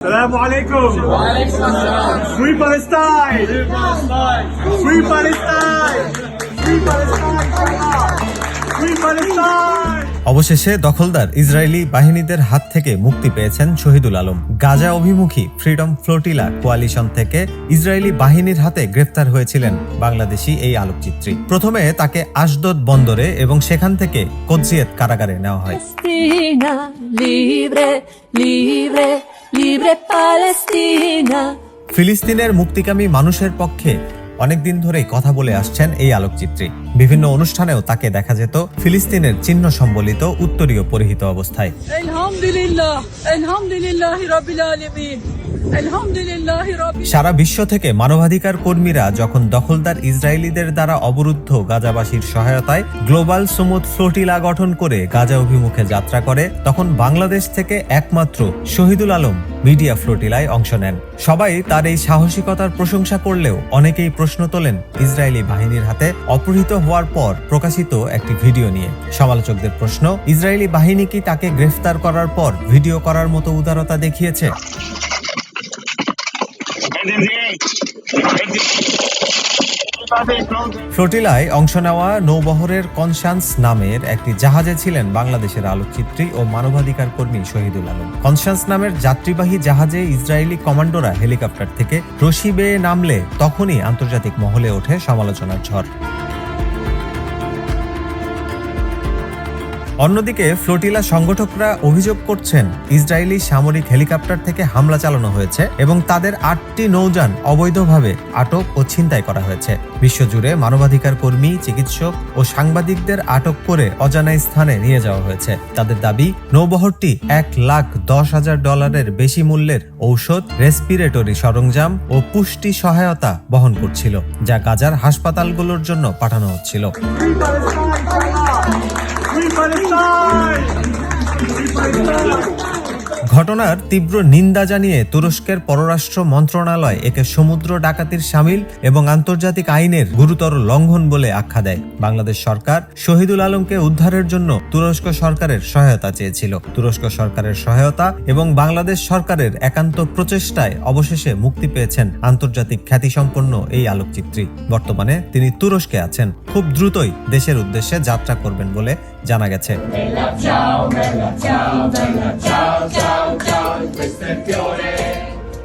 Assalamu alaikum. Free Palestine. Free Palestine. Free Palestine. Free Palestine. অবশেষে দখলদার Israeli বাহিনীদের হাত থেকে মুক্তি পেয়েছেন শহীদুল আলম গাজা অভিমুখী ফ্রিডম ফ্লোটিলা কোয়ালিশন থেকে ইসরায়েলি বাহিনীর হাতে গ্রেফতার হয়েছিলেন বাংলাদেশি এই আলোকচিত্রী প্রথমে তাকে আশদোদ বন্দরে এবং সেখান থেকে কজিয়েত কারাগারে নেওয়া হয় libre Palestina. ফিলিস্তিনের মুক্তিকামী মানুষের পক্ষে অনেকদিন ধরেই কথা বলে আসছেন এই আলোকচিত্রী বিভিন্ন অনুষ্ঠানেও তাকে দেখা যেত ফিলিস্তিনের চিহ্ন সম্বলিত উত্তরীয় পরিহিত অবস্থায় আলহামদুলিল্লাহ আলহামদুলিল্লাহ রাব্বিল আলমিন আলহামদুলিল্লাহ সারা বিশ্ব থেকে মানবাধিকার কর্মীরা যখন দখলদার ইসরায়েলিদের দ্বারা অবরুদ্ধ গাজাবাসীর সহায়তায় গ্লোবাল সুমুদ ফ্লোটিলা গঠন করে গাজা অভিমুখে যাত্রা করে, তখন বাংলাদেশ থেকে একমাত্র শহীদুল আলম মিডিয়া ফ্লোটিলায় অংশ নেন। সবাই তার এই সাহসিকতার প্রশংসা করলেও অনেকেই প্রশ্ন তোলেন ইসরায়েলি বাহিনীর হাতে অপহৃত হওয়ার পর প্রকাশিত একটি ভিডিও নিয়ে। সমালোচকদের প্রশ্ন, ইসরায়েলি বাহিনী কি তাকে গ্রেফতার করার পর ভিডিও করার মতো উদারতা দেখিয়েছে? ফ্লোটিলায় অংশ নেওয়া নৌবহরের কনসান্স নামের একটি জাহাজে ছিলেন বাংলাদেশের আলোকচিত্রী ও মানবাধিকার কর্মী শহীদুল আলম। কনসান্স নামের যাত্রীবাহী জাহাজে ইসরায়েলি কমান্ডোরা হেলিকপ্টার থেকে রশি বেয়ে নামলে তখনই আন্তর্জাতিক মহলে ওঠে সমালোচনার ঝড়। অন্যদিকে ফ্লোটিলা সংগঠকরা অভিযোগ করছেন, ইসরায়েলি সামরিক হেলিকপ্টার থেকে হামলা চালানো হয়েছে এবং তাদের আটটি নৌযান অবৈধভাবে আটক ও ছিনতাই করা হয়েছে। বিশ্বজুড়ে মানবাধিকার কর্মী, চিকিৎসক ও সাংবাদিকদের আটক করে অজানা স্থানে নিয়ে যাওয়া হয়েছে। তাদের দাবি, নৌবহরটি এক লাখ দশ হাজার ডলারের বেশি মূল্যের ঔষধ, রেসপিরেটরি সরঞ্জাম ও পুষ্টি সহায়তা বহন করছিল, যা গাজার হাসপাতালগুলোর জন্য পাঠানো হচ্ছিল। ঘটনার তীব্র নিন্দা জানিয়ে তুরস্কের পররাষ্ট্র মন্ত্রণালয় একে সমুদ্র ডাকাতির সামিল এবং আন্তর্জাতিক আইনের গুরুতর লঙ্ঘন বলে আখ্যা দেয়। বাংলাদেশ সরকার শহীদুল আলমকে উদ্ধারের জন্য তুরস্ক সরকারের সহায়তা চেয়েছিল। তুরস্ক সরকারের সহায়তা এবং বাংলাদেশ সরকারের একান্ত প্রচেষ্টায় অবশেষে মুক্তি পেয়েছেন আন্তর্জাতিক খ্যাতিসম্পন্ন এই আলোকচিত্রী। বর্তমানে তিনি তুরস্কে আছেন। খুব দ্রুতই দেশের উদ্দেশ্যে যাত্রা করবেন বলে জানা গেছে।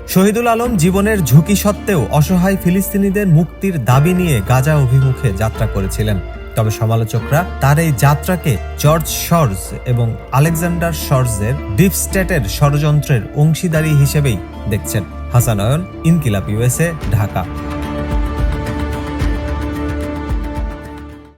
শহীদুল আলম জীবনের ঝুঁকি সত্ত্বেও অসহায় ফিলিস্তিনিদের মুক্তির দাবি নিয়ে গাজা অভিমুখে যাত্রা করেছিলেন। তবে সমালোচকরা তার এই যাত্রাকে জর্জ শর্জ এবং আলেকজান্ডার শর্জের ডিপ স্টেটের ষড়যন্ত্রের অংশীদারি হিসেবেই দেখছেন। হাসানয়ন, ইনকিলাব ইউএসএ ঢাকা।